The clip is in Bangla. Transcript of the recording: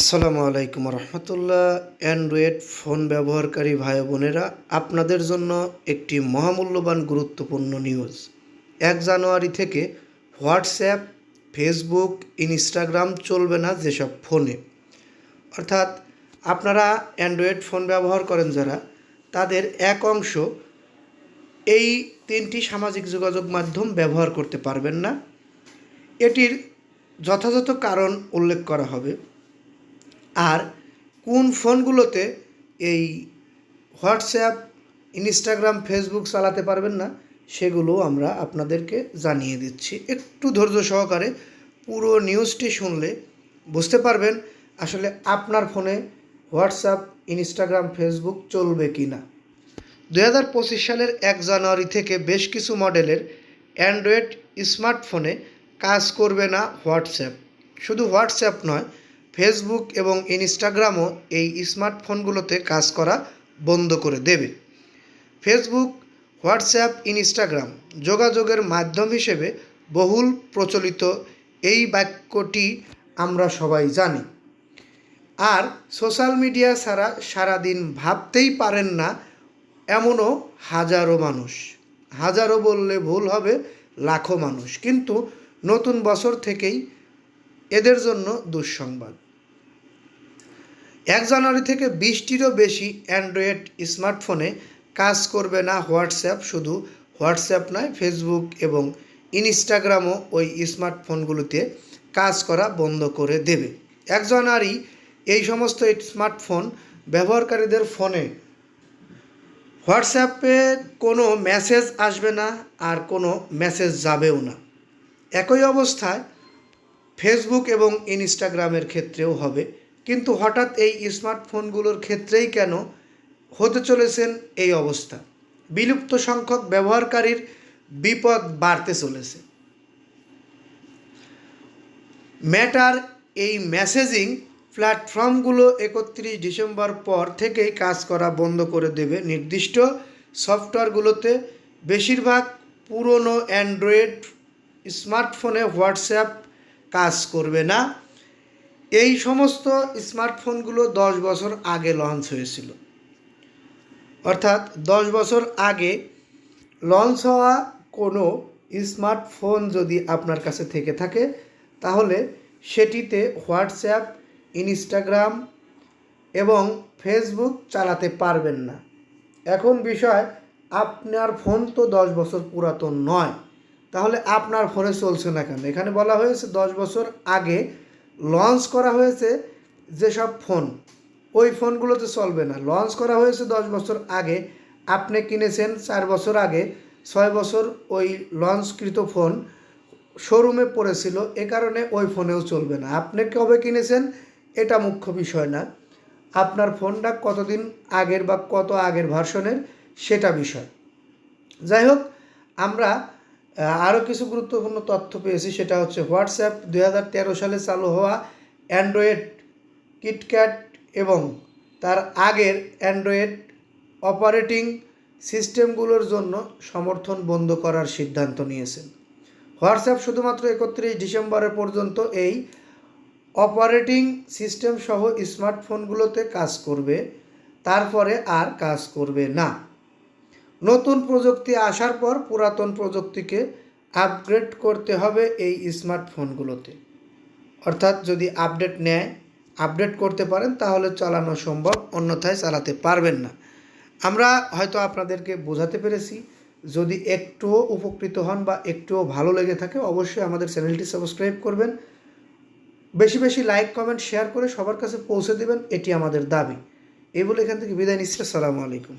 আসসালামু আলাইকুম রহমতুল্লাহ। অ্যান্ড্রয়েড ফোন ব্যবহারকারী ভাই বোনেরা, আপনাদের জন্য একটি মহামূল্যবান গুরুত্বপূর্ণ নিউজ। এক জানুয়ারি থেকে হোয়াটসঅ্যাপ, ফেসবুক, ইনস্টাগ্রাম চলবে না যেসব ফোনে। অর্থাৎ আপনারা অ্যান্ড্রয়েড ফোন ব্যবহার করেন যারা, তাদের এক অংশ এই তিনটি সামাজিক যোগাযোগ মাধ্যম ব্যবহার করতে পারবেন না। এটির যথাযথ কারণ উল্লেখ করা হবে। আর কোন ফোনগুলোতে এই হোয়াটসঅ্যাপ, ইনস্টাগ্রাম, ফেসবুক চালাতে পারবেন না, সেগুলো আমরা আপনাদেরকে জানিয়ে দিচ্ছি। একটু ধৈর্য সহকারে পুরো নিউজটি শুনলে বুঝতে পারবেন আসলে আপনার ফোনে হোয়াটসঅ্যাপ, ইনস্টাগ্রাম, ফেসবুক চলবে কি না। দু হাজার পঁচিশ সালের এক জানুয়ারি থেকে বেশ কিছু মডেলের অ্যান্ড্রয়েড স্মার্টফোনে কাজ করবে না হোয়াটসঅ্যাপ। শুধু হোয়াটসঅ্যাপ নয় ফেসবুক এবং ইনস্টাগ্রামও এই স্মার্টফোনগুলোতে কাজ করা বন্ধ করে দেবে। ফেসবুক, হোয়াটসঅ্যাপ, ইনস্টাগ্রাম যোগাযোগের মাধ্যম হিসেবে বহুল প্রচলিত এই বাক্যটি আমরা সবাই জানি। আর সোশ্যাল মিডিয়া ছাড়া সারাদিন ভাবতেই পারেন না এমনও হাজারো মানুষ। হাজারো বললে ভুল হবে, লাখো মানুষ। কিন্তু নতুন বছর থেকেই এদের জন্য দুঃসংবাদ। এক জানুয়ারি থেকে বিশটিরও বেশি অ্যান্ড্রয়েড স্মার্টফোনে কাজ করবে না হোয়াটসঅ্যাপ, শুধু হোয়াটসঅ্যাপ নয়, ফেসবুক এবং ইনস্টাগ্রামও ওই স্মার্টফোনগুলোতে কাজ করা বন্ধ করে দেবে। এক জানুয়ারি এই সমস্ত স্মার্টফোন ব্যবহারকারীদের ফোনে। হোয়াটসঅ্যাপে কোনো মেসেজ আসবে না আর কোনো মেসেজ যাবেও না। একই অবস্থায় ফেসবুক এবং ইনস্টাগ্রামের ক্ষেত্রেও হবে। কিন্তু হঠাৎ এই স্মার্টফোনগুলোর ক্ষেত্রেই কেন হতে চলেছেন এই অবস্থা? বিলুপ্ত সংখ্যক ব্যবহারকারীর বিপদ বাড়তে চলেছে। ম্যাটার এই মেসেজিং প্ল্যাটফর্মগুলো একত্রিশ ডিসেম্বর পর থেকেই কাজ করা বন্ধ করে দেবে। নির্দিষ্ট সফটওয়্যারগুলোতে বেশিরভাগ পুরনো অ্যান্ড্রয়েড স্মার্টফোনে হোয়াটসঅ্যাপ কাজ করবে না। এই সমস্ত স্মার্টফোনগুলো দশ বছর আগে লঞ্চ হয়েছিল। অর্থাৎ দশ বছর আগে লঞ্চ হওয়া কোনো স্মার্টফোন যদি আপনার কাছে থেকে থাকে, তাহলে সেটিতে হোয়াটসঅ্যাপ ইনস্টাগ্রাম এবং ফেসবুক চালাতে পারবেন না। এখন বিষয়, আপনার ফোন তো দশ বছর পুরাতন নয়। তাহলে আপনার ফোনে চলছে না কেন? এখানে বলা হয়েছে দশ বছর আগে লঞ্চ করা হয়েছে যেসব ফোন ওই ফোনগুলোতে চলবে না। লঞ্চ করা হয়েছে দশ বছর আগে, আপনি কিনেছেন চার বছর আগে, ছয় বছর ওই লঞ্চকৃত ফোন শোরুমে পড়েছিল, এ কারণে ওই ফোনেও চলবে না। আপনি কবে কিনেছেন, এটা মুখ্য বিষয় না। আপনার ফোনটা কতদিন আগের বা কত আগের ভার্সনের সেটা বিষয়। যাই হোক, আমরা আরও কিছু গুরুত্বপূর্ণ তথ্য পেয়েছি, সেটা হচ্ছে হোয়াটসঅ্যাপ দু হাজার তেরো সালে চালু হওয়া অ্যান্ড্রয়েড কিটক্যাট এবং তার আগের অ্যান্ড্রয়েড অপারেটিং সিস্টেমগুলোর জন্য সমর্থন বন্ধ করার সিদ্ধান্ত নিয়েছেন। হোয়াটসঅ্যাপ শুধুমাত্র একত্রিশ ডিসেম্বরের পর্যন্ত এই অপারেটিং সিস্টেম সহ স্মার্টফোনগুলোতে কাজ করবে, তারপরে আর কাজ করবে না। নতুন প্রযুক্তি আসার পর পুরাতন প্রযুক্তিকে আপগ্রেড করতে হবে এই স্মার্টফোনগুলোতে অর্থাৎ যদি আপডেট নেয় আপডেট করতে পারেন, তাহলে চালানো সম্ভব, অন্যথায় চালাতে পারবেন না। আমরা হয়তো আপনাদেরকে বোঝাতে পেরেছি, যদি একটুও উপকৃত হন বা একটুও ভালো লেগে থাকে, অবশ্যই আমাদের চ্যানেলটি সাবস্ক্রাইব করবেন। বেশি বেশি লাইক কমেন্ট শেয়ার করে সবার কাছে পৌঁছে দেবেন, এটি আমাদের দাবি। এই বলে এখান থেকে বিদায় নিচ্ছি, আসসালামু আলাইকুম।